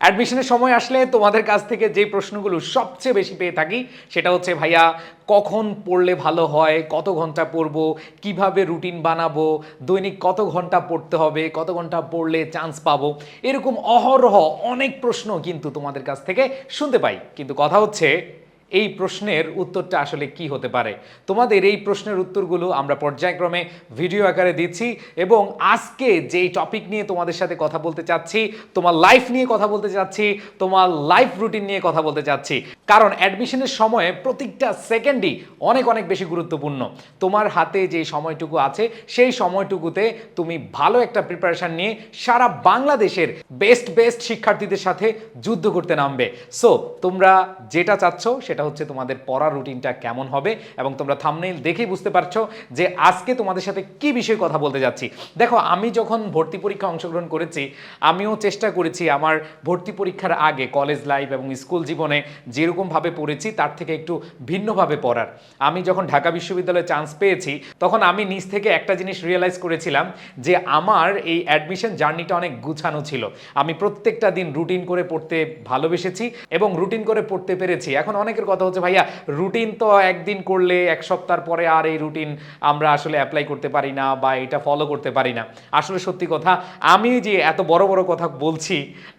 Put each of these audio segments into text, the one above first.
অ্যাডমিশনের সময় আসলে তোমাদের কাছ থেকে যে প্রশ্নগুলো সবচেয়ে বেশি পেয়ে থাকি, সেটা হচ্ছে, ভাইয়া, কখন পড়লে ভালো হয়? কত ঘণ্টা পড়ব? কীভাবে রুটিন বানাবো? দৈনিক কত ঘণ্টা পড়তে হবে? কত ঘণ্টা পড়লে চান্স পাবো? এরকম অহরহ অনেক প্রশ্ন কিন্তু তোমাদের কাছ থেকে শুনতে পাই। কিন্তু কথা হচ্ছে এই প্রশ্নের উত্তরটা আসলে কি হতে পারে? তোমাদের এই প্রশ্নের উত্তরগুলো আমরা পর্যায়ক্রমে ভিডিও আকারে দিচ্ছি এবং আজকে যেই টপিক নিয়ে তোমাদের সাথে কথা বলতে চাচ্ছি, তোমার লাইফ নিয়ে কথা বলতে চাচ্ছি, তোমার লাইফ রুটিন নিয়ে কথা বলতে চাচ্ছি। কারণ অ্যাডমিশনের সময়ে প্রত্যেকটা সেকেন্ডই অনেক অনেক বেশি গুরুত্বপূর্ণ। তোমার হাতে যে সময়টুকু আছে, সেই সময়টুকুতে তুমি ভালো একটা প্রিপারেশন নিয়ে সারা বাংলাদেশের বেস্ট বেস্ট শিক্ষার্থীদের সাথে যুদ্ধ করতে নামবে। সো তোমরা যেটা চাচ্ছ সেটা হচ্ছে তোমাদের পড়ার রুটিনটা কেমন হবে এবং তোমরা থামনেইল দেখেই বুঝতে পারছ যে আজকে তোমাদের সাথে কি বিষয়ে কথা বলতে যাচ্ছি। দেখো, আমি যখন ভর্তি পরীক্ষা অংশগ্রহণ করেছি, আমিও চেষ্টা করেছি আমার ভর্তি পরীক্ষার আগে কলেজ লাইফ এবং স্কুল জীবনে যেরকমভাবে পড়েছি, তার থেকে একটু ভিন্নভাবে পড়ার। আমি যখন ঢাকা বিশ্ববিদ্যালয়ে চান্স পেয়েছি, তখন আমি নিজ থেকে একটা জিনিস রিয়েলাইজ করেছিলাম যে আমার এই অ্যাডমিশন জার্নিটা অনেক গুছানো ছিল। আমি প্রত্যেকটা দিন রুটিন করে পড়তে ভালোবেসেছি এবং রুটিন করে পড়তে পেরেছি। এখন অনেকের কথা হচ্ছে, ভাইয়া রুটিন তো একদিন করলে এক সপ্তাহ পরে আর এই রুটিন আমরা আসলে অ্যাপ্লাই করতে পারি না বা এটা ফলো করতে পারি না। আসলে সত্যি কথা, আমি যে এত বড় বড় কথা বলছি,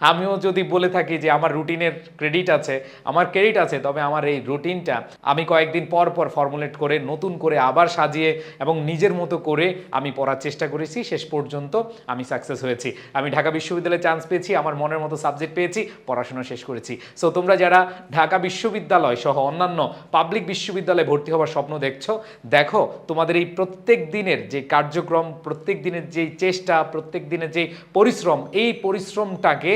আমিও যদি বলে থাকি যে আমার রুটিনের ক্রেডিট আছে, আমার ক্রেডিট আছে, তবে আমার এই রুটিনটা আমি কয়েকদিন পর পর ফর্মুলেট করে, নতুন করে আবার সাজিয়ে এবং নিজের মতো করে আমি পড়ার চেষ্টা করেছি, শেষ পর্যন্ত আমি সাকসেস হয়েছি। আমি ঢাকা বিশ্ববিদ্যালয়ে চান্স পেয়েছি, আমার মনের মতো সাবজেক্ট পেয়েছি, পড়াশোনা শেষ করেছি। সো তোমরা যারা ঢাকা বিশ্ববিদ্যালয় সহ অন্যান্য পাবলিক বিশ্ববিদ্যালয়ে ভর্তি হওয়ার স্বপ্ন দেখছ। দেখো, তোমাদের এই প্রত্যেক দিনের যে কার্যক্রম, প্রত্যেক দিনের যে চেষ্টা, প্রত্যেক দিনের যে পরিশ্রম, এই পরিশ্রমটাকে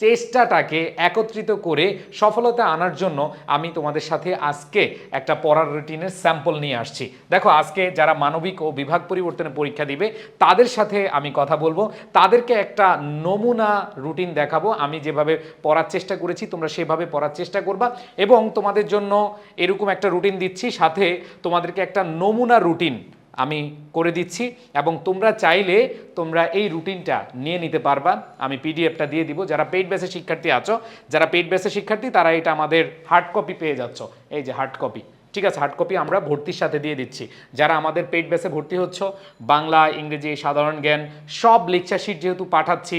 চেষ্টাটাকে একত্রিত করে সফলতা আনার জন্য আমি তোমাদের সাথে আজকে একটা পড়ার রুটিনের স্যাম্পল নিয়ে আসছি। দেখো, আজকে যারা মানবিক ও বিভাগ পরিবর্তনের পরীক্ষা দিবে, তাদের সাথে আমি কথা বলব। তাদেরকে একটা নমুনা রুটিন দেখাবো। আমি যেভাবে পড়ার চেষ্টা করেছি, তোমরা সেভাবে পড়ার চেষ্টা করবা এবং তোমাদের জন্য এরকম একটা রুটিন দিচ্ছি। সাথে তোমাদেরকে একটা নমুনা রুটিন আমি করে দিচ্ছি এবং তোমরা চাইলে তোমরা এই রুটিনটা নিয়ে নিতে পারবা। আমি পিডিএফটা দিয়ে দিব। যারা পেইড বেসে শিক্ষার্থী আছো, যারা পেইড বেসে শিক্ষার্থী, তারা এটা আমাদের হার্ড কপি পেয়ে যাচ্ছ। এই যে হার্ড কপি ঠিক আছে হার্ড কপি আমরা ভর্তির সাথে দিয়ে দিচ্ছি। যারা আমাদের পেইড বেসে ভর্তি হচ্ছ, বাংলা, ইংরেজি, সাধারণ জ্ঞান, সব লেকচার শিট যেহেতু পাঠাচ্ছি,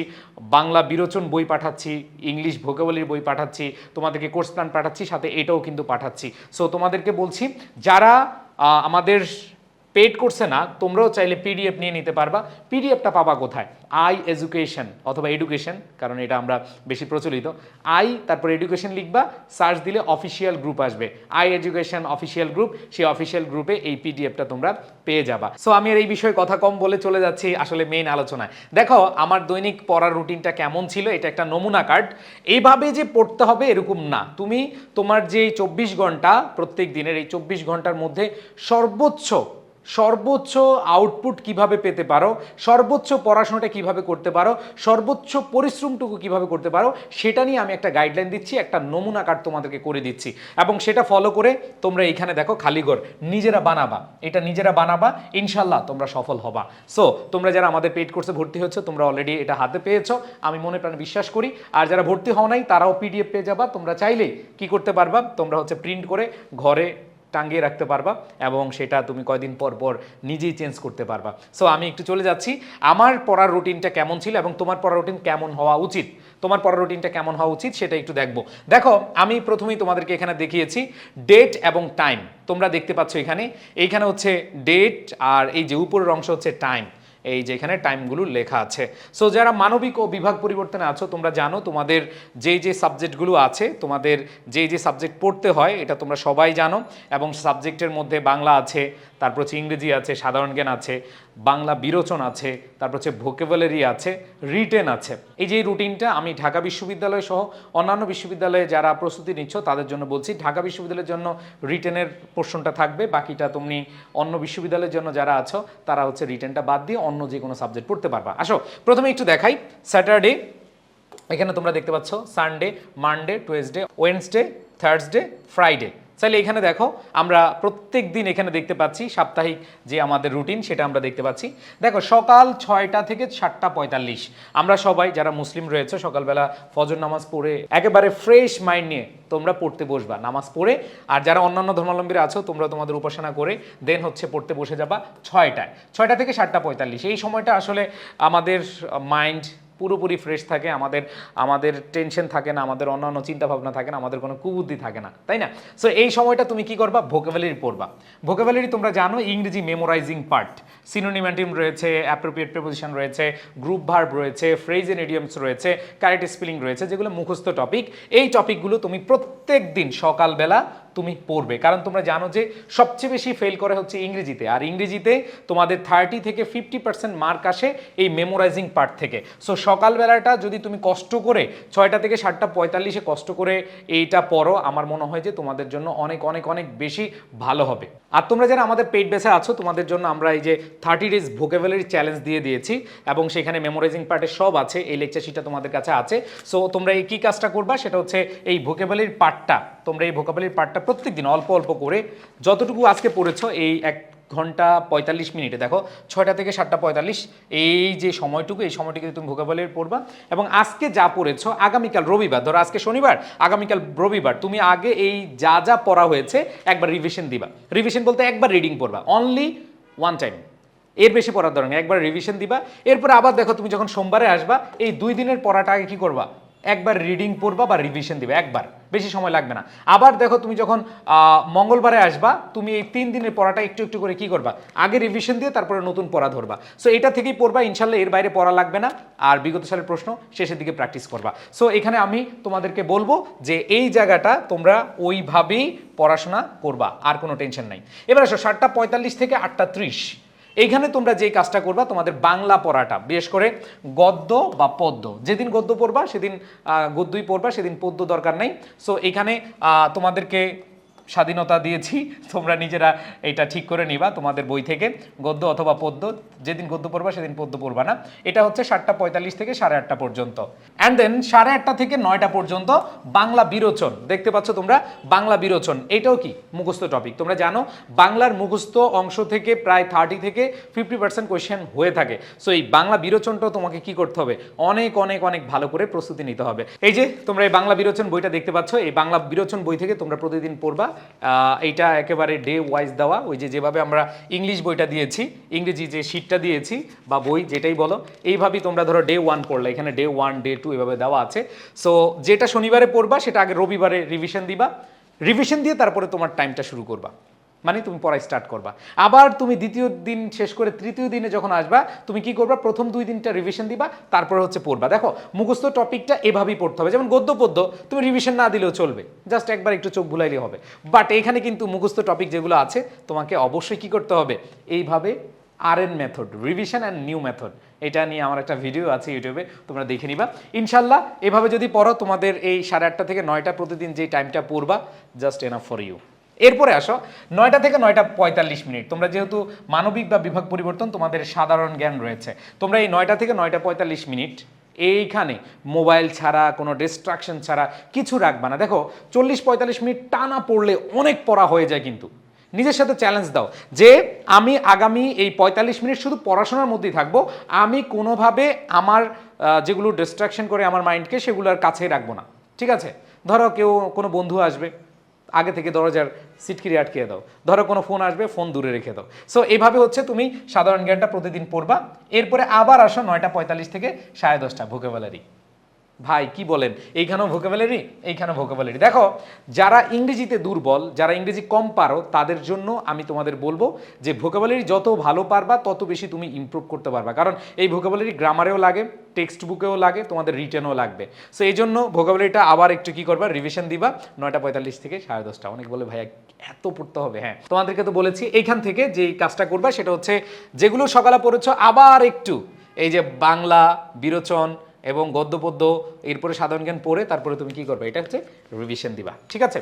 বাংলা বিরোচন বই পাঠাচ্ছি, ইংলিশ ভোকাবলির বই পাঠাচ্ছি, তোমাদেরকে কোর্স প্ল্যান পাঠাচ্ছি, সাথে এটাও কিন্তু পাঠাচ্ছি। সো তোমাদেরকে বলছি, যারা আমাদের পেড করছে না, তোমরাও চাইলে পিডিএফ নিয়ে নিতে পারবা। পিডিএফটা পাবা কোথায়? আই এডুকেশন অথবা এডুকেশন, কারণ এটা আমরা বেশি প্রচলিত। আই, তারপর এডুকেশন লিখবা, সার্চ দিলে অফিসিয়াল গ্রুপ আসবে। আই এডুকেশন অফিসিয়াল গ্রুপ, সেই অফিসিয়াল গ্রুপে এই পিডিএফটা তোমরা পেয়ে যাবা। সো আমি আর এই বিষয়ে কথা কম বলে চলে যাচ্ছি আসলে মেইন আলোচনায়। দেখো, আমার দৈনিক পড়ার রুটিনটা কেমন ছিল, এটা একটা নমুনা কার্ড। এইভাবে যে পড়তে হবে এরকম না। তুমি তোমার যে চব্বিশ ঘণ্টা প্রত্যেক দিনের, এই চব্বিশ ঘণ্টার মধ্যে সর্বোচ্চ সর্বোচ্চ আউটপুট কীভাবে পেতে পারো? সর্বোচ্চ পড়াশোনাটা কীভাবে করতে পারো? সর্বোচ্চ পরিশ্রমটুকু কীভাবে করতে পারো? সেটা নিয়ে আমি একটা গাইডলাইন দিচ্ছি, একটা নমুনা কার্ড তোমাদেরকে করে দিচ্ছি। এবং সেটা ফলো করে তোমরা এখানে দেখো খালিগর নিজেরা বানাবা। এটা নিজেরা বানাবা ইনশাল্লাহ তোমরা সফল হবা। সো তোমরা যারা আমাদের পেড কোর্সে ভর্তি হচ্ছে তোমরা অলরেডি এটা হাতে পেয়েছ। আমি মনে প্রাণে বিশ্বাস করি, আর যারা ভর্তি হও নাই, তারাও পিডিএফ পেয়ে যাবা। তোমরা চাইলেই কি করতে পারবা? তোমরা হচ্ছে প্রিন্ট করে ঘরে টাঙ্গিয়ে রাখতে পারবা এবং সেটা তুমি কয়দিন পর পর নিজেই চেঞ্জ করতে পারবা। সো আমি একটু চলে যাচ্ছি। আমার পড়ার রুটিনটা কেমন ছিল এবং তোমার পড়ার রুটিন কেমন হওয়া উচিত? তোমার পড়ার রুটিনটা কেমন হওয়া উচিত সেটা একটু দেখব। দেখো, আমি প্রথমেই তোমাদেরকে এখানে দেখিয়েছি ডেট এবং টাইম তোমরা দেখতে পাচ্ছ এখানে। এইখানে হচ্ছে ডেট আর এই যে উপরের অংশ হচ্ছে টাইম এই যে এখানে টাইমগুলো লেখা আছে। সো যারা মানবিক ও বিভাগ পরিবর্তনে আছো, তোমরা জানো তোমাদের যে যে সাবজেক্টগুলো আছে, তোমাদের যে যে সাবজেক্ট পড়তে হয়, এটা তোমরা সবাই জানো। এবং সাবজেক্টের মধ্যে বাংলা আছে, তারপর হচ্ছে ইংরেজি আছে, সাধারণ জ্ঞান আছে, বাংলা বিরোচন আছে, তারপর হচ্ছে ভোকেবুলারি আছে রিটেন আছে। এই যে রুটিনটা আমি ঢাকা বিশ্ববিদ্যালয় সহ অন্যান্য বিশ্ববিদ্যালয়ে যারা প্রস্তুতি নিচ্ছ, তাদের জন্য বলছি, ঢাকা বিশ্ববিদ্যালয়ের জন্য রিটেনের পোর্শনটা থাকবে, বাকিটা তুমি অন্য বিশ্ববিদ্যালয়ের জন্য যারা আছো, তারা হচ্ছে রিটেনটা বাদ দিয়ে অন্য যে কোনো সাবজেক্ট পড়তে পারবা। আসো প্রথমে একটু দেখাই স্যাটারডে এখানে তোমরা দেখতে পাচ্ছ Sunday Monday Tuesday Wednesday Thursday Friday তাহলে এখানে দেখো, আমরা প্রত্যেক দিন এখানে দেখতে পাচ্ছি সাপ্তাহিক যে আমাদের রুটিন সেটা আমরা দেখতে পাচ্ছি। দেখো, সকাল ছয়টা থেকে সাতটা পঁয়তাল্লিশ। আমরা সবাই যারা মুসলিম রয়েছে, সকালবেলা ফজর নামাজ পড়ে একেবারে ফ্রেশ মাইন্ড নিয়ে তোমরা পড়তে বসবা, নামাজ পড়ে। আর যারা অন্যান্য ধর্মাবলম্বীরা আছো, তোমরা তোমাদের উপাসনা করে দেন হচ্ছে পড়তে বসে যাবা ছয়টায়। ছয়টা থেকে সাতটা পঁয়তাল্লিশ। এই সময়টা আসলে আমাদের মাইন্ড পুরোপুরি ফ্রেশ থাকে, আমাদের আমাদের টেনশন থাকে না, আমাদের অন্যান্য চিন্তা ভাবনা থাকে না, আমাদের কোনো কুবুদ্ধি থাকে না, তাই না? সো এই সময়টা তুমি কি করবা? ভোকাবুলারি পড়বা। ভোকাবুলারি তোমরা জানো, ইংরেজি মেমোরাইজিং পার্ট সিনোনিম্যান্টিম রয়েছে অ্যাপ্রোপ্রিয়েট প্রিপোজিশন রয়েছে গ্রুপ ভার্ব রয়েছে ফ্রেজ এন্ড ইডিয়মস রয়েছে ক্যারেক্ট স্পেলিং রয়েছে, যেগুলো মুখস্থ টপিক এই টপিকগুলো তুমি প্রত্যেক দিন সকালবেলা তুমি পড়বে। কারণ তোমরা জানো যে সবচেয়ে বেশি ফেল করে হচ্ছে ইংরেজিতে। আর ইংরেজিতে তোমাদের থার্টি থেকে ফিফটি পার্সেন্ট মার্ক আসে এই মেমোরাইজিং পার্ট থেকে। সো সকালবেলাটা যদি তুমি কষ্ট করে ছয়টা থেকে সাতটা পঁয়তাল্লিশে কষ্ট করে এইটা পড়ো, আমার মনে হয় যে তোমাদের জন্য অনেক অনেক অনেক বেশি ভালো হবে। আর তোমরা যারা আমাদের পেট বেসে আছো, তোমাদের জন্য আমরা এই যে থার্টি ডেজ ভোকেবুলারি চ্যালেঞ্জ দিয়ে দিয়েছি এবং সেখানে মেমোরাইজিং পার্টে সব আছে, এই লেকচার শিটটা তোমাদের কাছে আছে। সো তোমরা এই কী কাজটা করবা, সেটা হচ্ছে এই ভোকেবুলারির পার্টটা তোমরা এই ভোকাবুলারির পার্টটা প্রত্যেক দিন অল্প অল্প করে যতটুকু আজকে পড়েছো, এই এক ঘণ্টা পঁয়তাল্লিশ মিনিটে। দেখো, ছয়টা থেকে সাতটা পঁয়তাল্লিশ, এই যে সময়টুকু, এই সময়টুকু তুমি ভোকাবুলারি পড়বা। এবং আজকে যা পড়েছো, আগামীকাল রবিবার, ধরো আজকে শনিবার, আগামীকাল রবিবার, তুমি আগে এই যা যা পড়া হয়েছে, একবার রিভিশন দিবা। রিভিশন বলতে একবার রিডিং পড়বা অনলি ওয়ান টাইম এর বেশি পড়ার দরকার একবার রিভিশন দিবা। এরপর আবার দেখো, তুমি যখন সোমবারে আসবা, এই দুই দিনের পড়াটা আগে কি করবা? একবার রিডিং পড়বা বা রিভিশন দিবে, একবার, বেশি সময় লাগবে না। আবার দেখো তুমি যখন মঙ্গলবারে আসবা, তুমি এই তিন দিনের পড়াটা একটু একটু করে কি করবা? আগে রিভিশন দিয়ে তারপরে নতুন পড়া ধরবা। সো এটা থেকেই পড়বা, ইনশাল্লাহ এর বাইরে পড়া লাগবে না। আর বিগত সালের প্রশ্ন, শেষের দিকে প্র্যাকটিস করবা। সো এখানে আমি তোমাদেরকে বলব যে এই জায়গাটা তোমরা ওইভাবেই পড়াশোনা করবা, আর কোনো টেনশন নাই। এবার আসো, সাতটা পঁয়তাল্লিশ থেকে আটটা ত্রিশ। এইখানে তোমরা যে কাজটা করবা, তোমাদের বাংলা পড়াটা, বিশেষ করে গদ্য বা পদ্য। যেদিন গদ্য পড়বা, সেদিন গদ্যই পড়বা, সেদিন পদ্য দরকার নেই। সো এখানে তোমাদেরকে স্বাধীনতা দিয়েছি, তোমরা নিজেরা এটা ঠিক করে নিবা, তোমাদের বই থেকে, গদ্য অথবা পদ্য, যেদিন গদ্য পড়বা সেদিন পদ্য পড়বা না। এটা হচ্ছে সাতটা পঁয়তাল্লিশ থেকে সাড়ে আটটা পর্যন্ত। অ্যান্ড দেন সাড়ে আটটা থেকে নয়টা পর্যন্ত বাংলা বিরোচন। দেখতে পাচ্ছ তোমরা? বাংলা বিরোচন। এটাও কি? মুখস্থ টপিক তোমরা জানো, বাংলার মুখস্থ অংশ থেকে প্রায় থার্টি থেকে ফিফটি পার্সেন্ট কোয়েশ্চেন হয়ে থাকে। সো এই বাংলা বিরোচনটাও তোমাকে কি করতে হবে? অনেক অনেক অনেক ভালো করে প্রস্তুতি নিতে হবে। এই যে, তোমরা এই বাংলা বিরোচন বইটা দেখতে পাচ্ছ, এই বাংলা বিরোচন বই থেকে তোমরা প্রতিদিন পড়বা। এইটা একেবারে ডে ওয়াইজ দেওয়া। ওই যে যেভাবে আমরা ইংলিশ বইটা দিয়েছি, ইংরেজি যে শিটটা দিয়েছি বা বই যেটাই বলো, এইভাবেই তোমরা ধরো ডে ওয়ান পড়লে, এখানে ডে ওয়ান ডে টু এভাবে দেওয়া আছে। সো যেটা শনিবারে পড়বা, সেটা আগে রবিবারে রিভিশন দিবা। রিভিশন দিয়ে তারপরে তোমার টাইমটা শুরু করবা। মানে তুমি পড়া স্টার্ট করবা। আবার তুমি দ্বিতীয় দিন শেষ করে তৃতীয় দিনে যখন আসবা, তুমি কি করবা? প্রথম দুই দিনটা রিভিশন দিবা, তারপরে হচ্ছে পড়বা। দেখো, মুখস্থ টপিকটা এভাবেই পড়তে হবে। যেমন গদ্য পদ্য তুমি রিভিশন না দিলেও চলবে। জাস্ট একবার একটু চোখ ভুলাইলে হবে। বাট এখানে কিন্তু মুখস্থ টপিক যেগুলো আছে, তোমাকে অবশ্যই কি করতে হবে? এইভাবে আর N method revision and new method এটা নিয়ে আমার একটা ভিডিও আছে ইউটিউবে তোমরা দেখে নিবা। ইনশাল্লাহ এভাবে যদি পড়ো, তোমাদের এই সাড়ে আটটা থেকে নয়টা প্রতিদিন যে টাইমটা পড়বা জাস্ট এনাফ ফর ইউ এরপরে আসো, নয়টা থেকে নয়টা পঁয়তাল্লিশ মিনিট। তোমরা যেহেতু মানবিক বা বিভাগ পরিবর্তন, তোমাদের সাধারণ জ্ঞান রয়েছে। তোমরা এই নয়টা থেকে নয়টা পঁয়তাল্লিশ মিনিট এইখানে মোবাইল ছাড়া, কোনো ডিস্ট্রাকশন ছাড়া কিছু রাখবা না। দেখো, চল্লিশ পঁয়তাল্লিশ মিনিট টানা পড়লে অনেক পড়া হয়ে যায় কিন্তু। নিজের সাথে চ্যালেঞ্জ দাও যে, আমি আগামী এই পঁয়তাল্লিশ মিনিট শুধু পড়াশোনার মধ্যেই থাকব, আমি কোনোভাবে আমার যেগুলো ডিস্ট্রাকশন করে আমার মাইন্ডকে সেগুলোর কাছেই রাখব না। ঠিক আছে? ধরো কেউ কোনো বন্ধু আসবে আগে থেকে দরজার সিটকিরি আটকিয়ে দাও। ধরো কোনো ফোন আসবে, ফোন দূরে রেখে দাও। সো এইভাবে হচ্ছে তুমি সাধারণ জ্ঞানটা প্রতিদিন পড়বা। এরপরে আবার আসো নয়টা পঁয়তাল্লিশ থেকে সাড়ে দশটা ভোকেবুলারি ভাই, কি বলেন? এইখানেও ভোকাবুলারি এইখানেও ভোকাবুলারি দেখো, যারা ইংরেজিতে দুর্বল, যারা ইংরেজি কম পারো, তাদের জন্য আমি তোমাদের বলব যে ভোকাবুলারি যত ভালো পারবা, তত বেশি তুমি ইমপ্রুভ করতে পারবা। কারণ এই ভোকাবুলারি গ্রামারেও লাগে টেক্সট বুকেও লাগে, তোমাদের রিটার্নও লাগবে। সো এই জন্য ভোকাবুলারিটা আবার একটু কি করবা রিভিশন দিবা। নয়টা পঁয়তাল্লিশ থেকে সাড়ে দশটা। অনেক বলে, ভাইয়া, এত পড়তে হবে। হ্যাঁ তোমাদেরকে তো বলেছি, এইখান থেকে যে কাজটা করবা, সেটা হচ্ছে, যেগুলো সকালে পড়েছ, আবার একটু, এই যে বাংলা, বিরোচন এবং গদ্য, পদ্য এরপরে সাধারণ জ্ঞান পড়ে তারপরে তুমি কি করবে? এটা হচ্ছে রিভিশন দিবা। ঠিক আছে?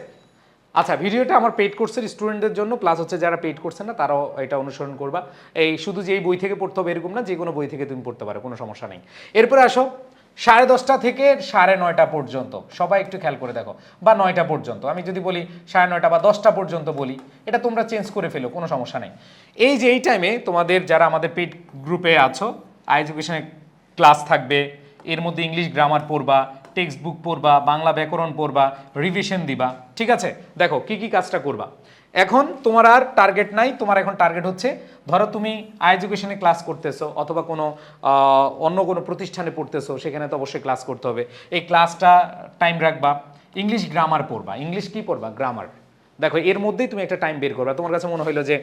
আচ্ছা ভিডিওটা আমার পেইড কোর্সের স্টুডেন্টদের জন্য প্লাস হচ্ছে যারা পেইড করছে না, তারাও এটা অনুসরণ করবা। এই শুধু যে এই বই থেকে পড়তে হবে এরকম না, যে কোনো বই থেকে তুমি পড়তে পারো, কোনো সমস্যা নেই। এরপরে আসো, সাড়ে দশটা থেকে সাড়ে নয়টা পর্যন্ত। সবাই একটু খেয়াল করে দেখো, বা নয়টা পর্যন্ত। আমি যদি বলি সাড়ে নয়টা বা দশটা পর্যন্ত বলি, এটা তোমরা চেঞ্জ করে ফেলো, কোনো সমস্যা নেই। এই যে এই টাইমে তোমাদের যারা আমাদের পেড গ্রুপে আছো আই এডুকেশনে ক্লাস থাকবে এর মধ্যে ইংলিশ গ্রামার পড়বা টেক্সট বুক পড়বা, বাংলা ব্যাকরণ পড়বা রিভিশন দিবা, ঠিক আছে? দেখো, কি কি কাজটা করবা? এখন তোমার আর টার্গেট নাই, তোমার এখন টার্গেট হচ্ছে, ধরো তুমি এডুকেশনে ক্লাস করতেছো, অথবা কোনো অন্য কোনো প্রতিষ্ঠানে পড়তেছো, সেখানে তো অবশ্যই ক্লাস করতে হবে। এই ক্লাসটা টাইম রাখবা ইংলিশ গ্রামার পড়বা। ইংলিশ কি পড়বা? গ্রামার দেখো, এর মধ্যেই তুমি একটা টাইম বের করবে। তোমার কাছে মনে হলো যে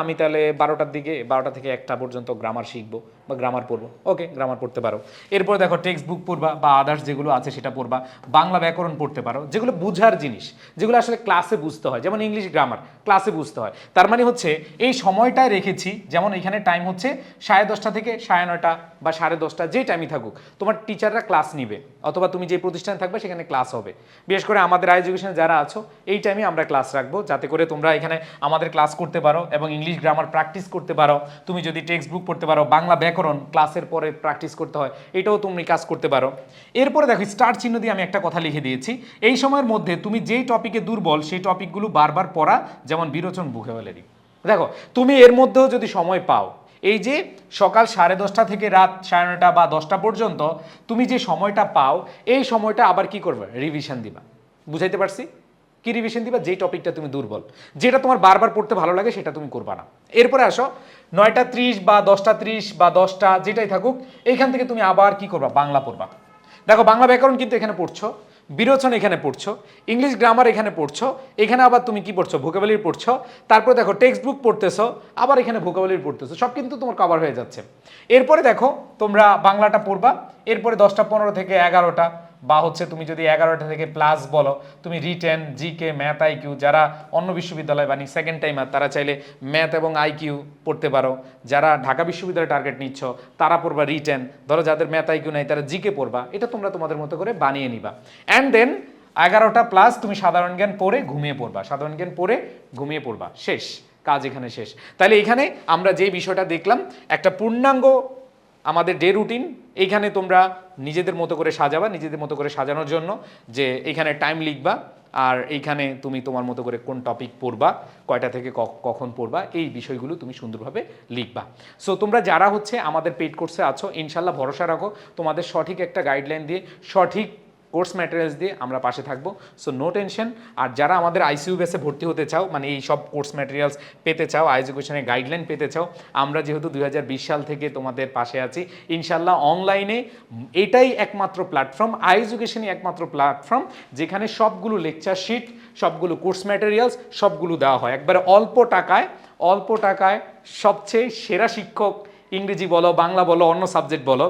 আমি তাহলে বারোটার দিকে, বারোটা থেকে একটা পর্যন্ত গ্রামার শিখব বা গ্রামার পড়ব। ওকে গ্রামার পড়তে পারো। এরপরে দেখো টেক্সট বুক পড়বা বা আদার্স যেগুলো আছে সেটা পড়বা। বাংলা ব্যাকরণ পড়তে পারো। যেগুলো বুঝার জিনিস, যেগুলো আসলে ক্লাসে বুঝতে হয়। যেমন ইংলিশ গ্রামার ক্লাসে বুঝতে হয়। তার মানে হচ্ছে এই সময়টায় রেখেছি, যেমন এখানে টাইম হচ্ছে সাড়ে দশটা থেকে সাড়ে নয়টা বা সাড়ে দশটা, যে টাইমই থাকুক। তোমার টিচাররা ক্লাস নিবে, অথবা তুমি যে প্রতিষ্ঠানে থাকবে সেখানে ক্লাস হবে। বিশেষ করে আমাদের আই এডুকেশনে যারা আছো, এই টাইমে আমরা ক্লাস রাখব, যাতে করে তোমরা এখানে আমাদের ক্লাস করতে পারো। এবং ইংলিশ গ্রামার প্র্যাকটিস করতে পারো। তুমি যদি টেক্সট বুক পড়তে পারো, বাংলা ব্যাকরণ ক্লাসের পরে প্র্যাকটিস করতে হয়, এটাও তুমি কাজ করতে পারো। এরপরে দেখো স্টার চিহ্ন দিয়ে আমি একটা কথা লিখে দিয়েছি। এই সময়ের মধ্যে তুমি যেই টপিকে দুর্বল, সেই টপিকগুলো বারবার পড়া, যেমন বিরোচন বুকে ভুকেবলেরই দেখো, তুমি এর মধ্যেও যদি সময় পাও, এই যে সকাল সাড়ে দশটা থেকে রাত সাড়ে নটা বা দশটা পর্যন্ত, তুমি যে সময়টা পাও, এই সময়টা আবার কি করবে? রিভিশন দিবা। বুঝাইতে পারছি? কি রিভিশন দিবা? যেই টপিকটা তুমি দুর্বল। যেটা তোমার বারবার পড়তে ভালো লাগে, সেটা তুমি করবা না। এরপরে আসো, নয়টা ত্রিশ বা দশটা ত্রিশ বা দশটা যেটাই থাকুক, এইখান থেকে তুমি আবার কি করবা? বাংলা পড়বা। দেখো, বাংলা ব্যাকরণ কিন্তু এখানে পড়ছো, বিরোচন এখানে পড়ছো, ইংলিশ গ্রামার এখানে পড়ছো, এখানে আবার তুমি কি পড়ছো? ভোকাবুলারি পড়ছো, তারপর দেখো টেক্সট বুক পড়তেছো, আবার এখানে ভোকাবুলারি পড়তেছো, সব কিন্তু তোমার কভার হয়ে যাচ্ছে। এরপরে দেখো, তোমরা বাংলাটা পড়বা, এরপরে দশটা, পনেরো থেকে এগারোটা বা হচ্ছে তুমি যদি এগারোটা থেকে প্লাস বলো, তুমি রিটেন জিকে ম্যাথ আইকিউ যারা অন্য বিশ্ববিদ্যালয় বানি সেকেন্ড টাইমার তারা চাইলে ম্যাথ এবং আইকিউ পড়তে পারো। যারা ঢাকা বিশ্ববিদ্যালয়ে টার্গেট নিচ্ছ, তারা পড়বা রিটেন ধরো যাদের ম্যাথ আইকিউ নাই, তারা জিকে পড়বা। এটা তোমরা তোমাদের মতো করে বানিয়ে নিবা। অ্যান্ড দেন এগারোটা প্লাস তুমি সাধারণ জ্ঞান পড়ে ঘুমিয়ে পড়বা। সাধারণ জ্ঞান পড়ে ঘুমিয়ে পড়বা। শেষ। কাজ এখানে শেষ। তাহলে এখানে আমরা যে বিষয়টা দেখলাম, একটা পূর্ণাঙ্গ আমাদের ডে রুটিন, এইখানে তোমরা নিজেদের মতো করে সাজাবা, নিজেদের মতো করে সাজানোর জন্য যে এইখানে টাইম লিখবা আর এইখানে তুমি তোমার মতো করে কোন টপিক পড়বা, কয়টা থেকে কখন পড়বা, এই বিষয়গুলো তুমি সুন্দরভাবে লিখবা। সো তোমরা যারা হচ্ছে আমাদের পেড কোর্সে আছো, ইনশাল্লাহ ভরসা রাখো, তোমাদের সঠিক একটা গাইডলাইন দিয়ে সঠিক কোর্স ম্যাটেরিয়ালস দিয়ে আমরা পাশে থাকব। সো নো টেনশন আর যারা আমাদের আইসিইউ বেসে ভর্তি হতে চাও মানে এই সব কোর্স ম্যাটেরিয়ালস পেতে চাও এডুকেশনের গাইডলাইন পেতে চাও, আমরা যেহেতু দুই হাজার বিশ সাল থেকে তোমাদের পাশে আছি ইনশাল্লাহ অনলাইনে এটাই একমাত্র প্ল্যাটফর্ম আই এডুকেশনই একমাত্র প্ল্যাটফর্ম যেখানে সবগুলো লেকচার শিট সবগুলো কোর্স ম্যাটেরিয়ালস, সবগুলো দেওয়া হয়। একবারে অল্প টাকায় অল্প টাকায় সবচেয়ে সেরা শিক্ষক ইংরেজি বলো, বাংলা বলো, অন্য সাবজেক্ট বলো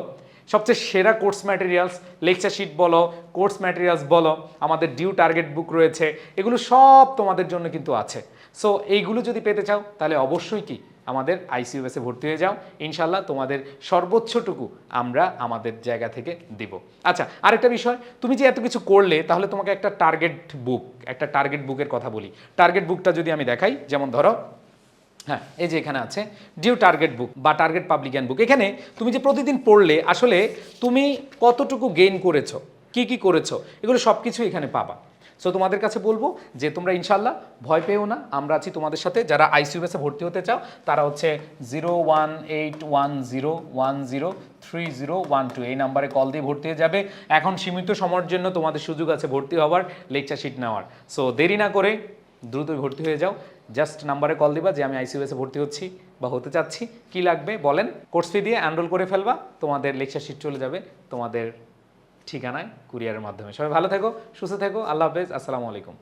সবচেয়ে সেরা কোর্স ম্যাটেরিয়ালস লেকচার শিট বলো কোর্স ম্যাটেরিয়ালস বলো, আমাদের ডিউ টার্গেট বুক রয়েছে, এগুলো সব তোমাদের জন্য কিন্তু আছে। সো এইগুলো যদি পেতে চাও, তাহলে অবশ্যই কি, আমাদের আইসিইউএসে ভর্তি হয়ে যাও। ইনশাল্লাহ তোমাদের সর্বোচ্চটুকু আমরা আমাদের জায়গা থেকে দিব। আচ্ছা আরেকটা বিষয়, তুমি যে এত কিছু করলে, তাহলে তোমাকে একটা টার্গেট বুক একটা টার্গেট বুকের কথা বলি। টার্গেট বুকটা যদি আমি দেখাই, যেমন ধরো হ্যাঁ এই যে এখানে আছে ডিউ টার্গেট বুক বা টার্গেট পাবলিকান বুক এখানে তুমি যে প্রতিদিন পড়লে, আসলে তুমি কতটুকু গেইন করেছ, কি কি করেছ, এগুলো সব কিছু এখানে পাবা। সো তোমাদের কাছে বলব যে তোমরা ইনশাল্লাহ ভয় পেও না, আমরা আছি তোমাদের সাথে। যারা আইসিউএসে ভর্তি হতে চাও, তারা হচ্ছে zero one eight one zero one zero three zero one two এই নাম্বারে কল দিয়ে ভর্তি হয়ে যাবে। এখন সীমিত সময়ের জন্য তোমাদের সুযোগ আছে ভর্তি হওয়ার লেকচার শিট নেওয়ার। সো দেরি না করে দ্রুত ভর্তি হয়ে যাও। জাস্ট নাম্বারে কল দিবা যে আমি আইসিউএসে ভর্তি হচ্ছি বা হতে চাচ্ছি। কি লাগবে বলেন। কোর্স ফি দিয়ে এনরোল করে ফেলবা। তোমাদের লেকচার শিট চলে যাবে তোমাদের ঠিকানায় কুরিয়ারের মাধ্যমে। সবাই ভালো থেকো, সুস্থ থেকো। আল্লাহ হাফেজ। আসসালামু আলাইকুম।